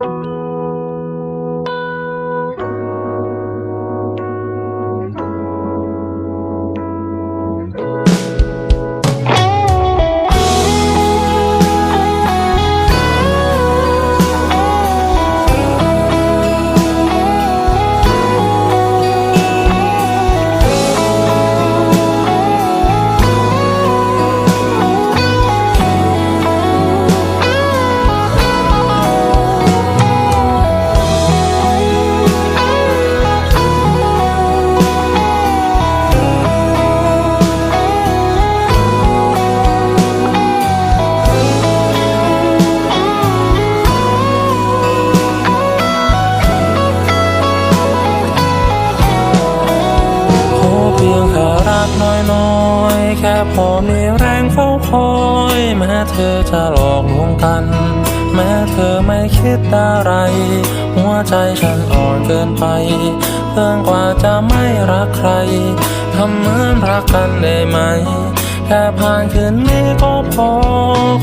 ข เธอจะหลอกลวงกัน แม้เธอไม่คิดอะไร หัวใจฉันอ่อนเกินไปเกินกว่าจะไม่รักใครทำเหมือนรักกันได้ไหม แค่ผ่านคืนนี้ก็พอ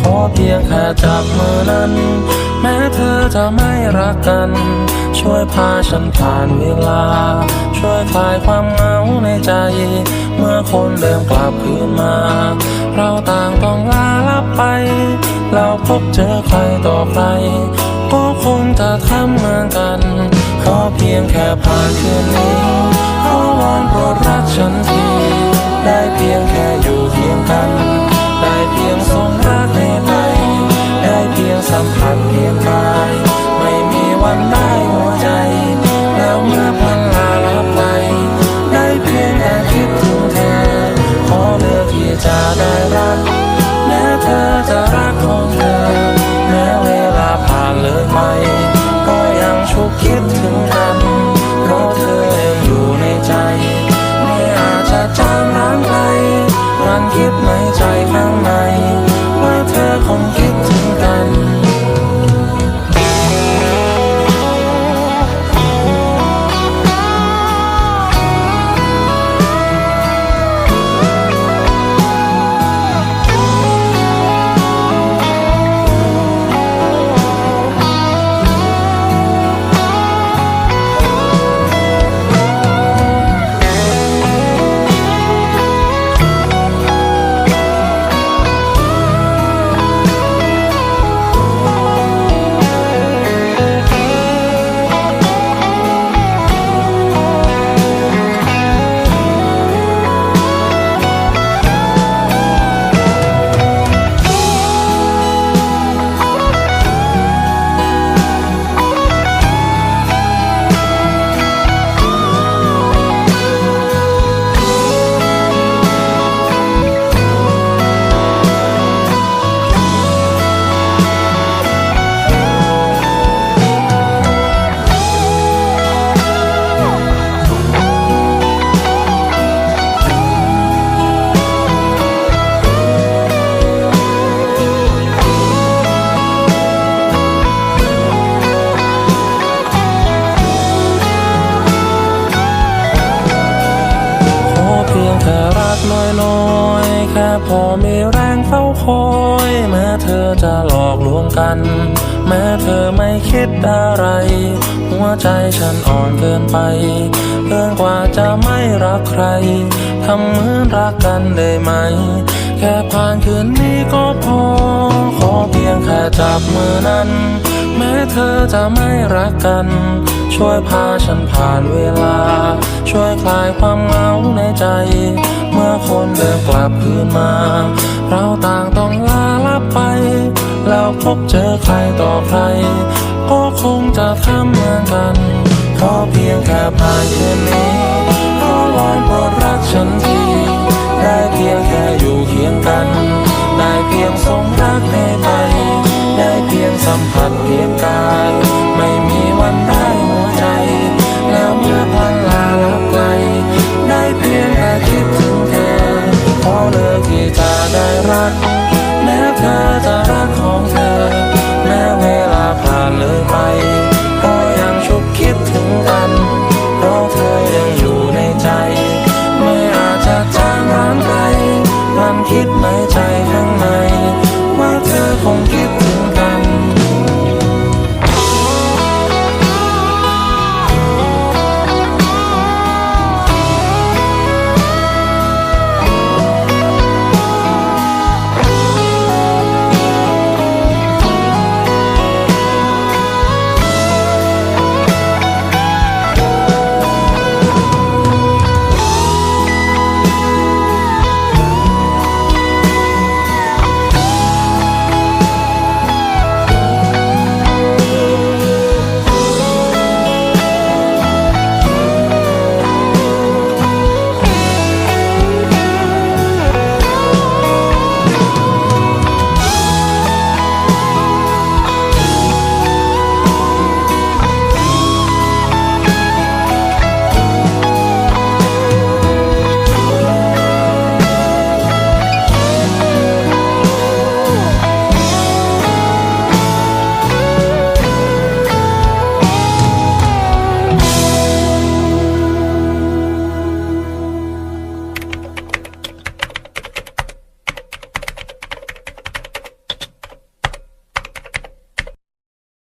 ขอเพียงแค่จับมือนั้น แม้เธอจะไม่รักกัน ช่วยพาฉันผ่านเวลา ช่วยคลายความเหงาในใจ คนเดิมกลับคืนมา เราต่างต้องลาลับไป เราพบเจอใครต่อใคร ก็คงจะทำเหมือนกัน ขอเพียงแค่ผ่านคืนนี้ ขอวอนโปรดรักฉันที ได้เพียงแค่อยู่เคียงกัน ได้เพียงส่งรักให้ไปได้เพียงสัมผัสเพียงกายางร้างไปมันคิดในใจข้างใน พอมีแรงเฝ้าคอยแม้เธอจะหลอกลวงกัน แม้เธอไม่คิดอะไร หัวใจฉันอ่อนเกินไปเกินกว่าจะไม่รักใครทำเหมือนรักกันได้ไหม แค่ผ่านคืนนี้ก็พอ ขอเพียงแค่จับมือนั้น แม้เธอจะไม่รักกัน ช่วยพาฉันผ่านเวลา ช่วยคลายความเหงาในใจ คนเดิมกลับคืนมา เราต่างต้องลาลับไป แล้วพบเจอใครต่อใคร ก็คงจะทำเหมือนกัน ขอเพียงแค่ผ่านคืนนี้ ขอวอนโปรดรักฉันที ได้เพียงแค่อยู่เคียงกัน ได้เพียงส่งรักในใจ